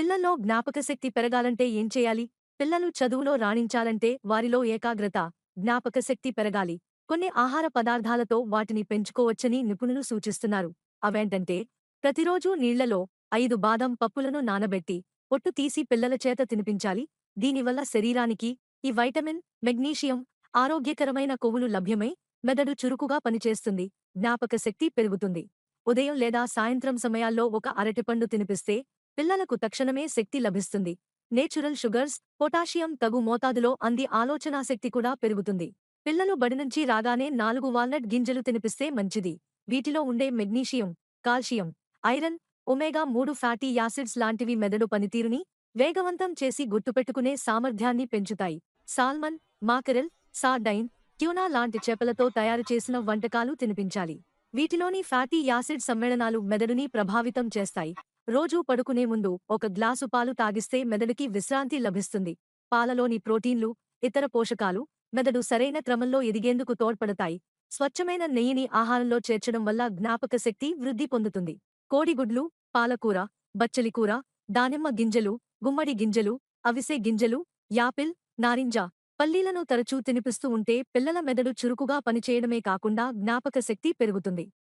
పిల్లల్లో జ్ఞాపకశక్తి పెరగాలంటే ఏం చేయాలి? పిల్లలు చదువులో రాణించాలంటే వారిలో ఏకాగ్రత జ్ఞాపకశక్తి పెరగాలి. కొన్ని ఆహార పదార్థాలతో వాటిని పెంచుకోవచ్చని నిపుణులు సూచిస్తున్నారు. అవేంటంటే ప్రతిరోజూ నీళ్ళలో ఐదు బాదం పప్పులను నానబెట్టి పొట్టు తీసి పిల్లల చేత తినిపించాలి. దీనివల్ల శరీరానికి ఈ వైటమిన్ మెగ్నీషియం ఆరోగ్యకరమైన కొవ్వులు లభ్యమై మెదడు చురుకుగా పనిచేస్తుంది జ్ఞాపకశక్తి పెరుగుతుంది. ఉదయం లేదా సాయంత్రం సమయాల్లో ఒక అరటిపండు తినిపిస్తే పిల్లలకు తక్షణమే శక్తి లభిస్తుంది. నేచురల్ షుగర్స్ పొటాషియం తగు మోతాదులో అంది ఆలోచనాశక్తి కూడా పెరుగుతుంది. పిల్లలు బడినుంచి రాగానే నాలుగు వాల్నట్ గింజలు తినిపిస్తే మంచిది. వీటిలో ఉండే మెగ్నీషియం కాల్షియం ఐరన్ ఒమేగా మూడు ఫ్యాటీ యాసిడ్స్ లాంటివి మెదడు పనితీరుని వేగవంతం చేసి గుర్తుపెట్టుకునే సామర్థ్యాన్ని పెంచుతాయి. సాల్మన్ మాకరెల్ సార్డైన్ ట్యూనా లాంటి చేపలతో తయారు చేసిన వంటకాలు తినిపించాలి. వీటిలోని ఫ్యాటీ యాసిడ్ సమ్మేళనాలు మెదడుని ప్రభావితం చేస్తాయి. రోజూ పడుకునే ముందు ఒక గ్లాసు పాలు తాగిస్తే మెదడుకి విశ్రాంతి లభిస్తుంది. పాలలోని ప్రోటీన్లు ఇతర పోషకాలు మెదడు సరైన క్రమంలో ఎదిగేందుకు తోడ్పడతాయి. స్వచ్ఛమైన నెయ్యిని ఆహారంలో చేర్చడం వల్ల జ్ఞాపకశక్తి వృద్ధి పొందుతుంది. కోడిగుడ్లు పాలకూర బచ్చలికూర దానిమ్మ గింజలు గుమ్మడి గింజలు అవిసె గింజలు యాపిల్ నారింజ పల్లీలను తరచూ తినిపిస్తూ ఉంటే పిల్లల మెదడు చురుకుగా పనిచేయడమే కాకుండా జ్ఞాపకశక్తి పెరుగుతుంది.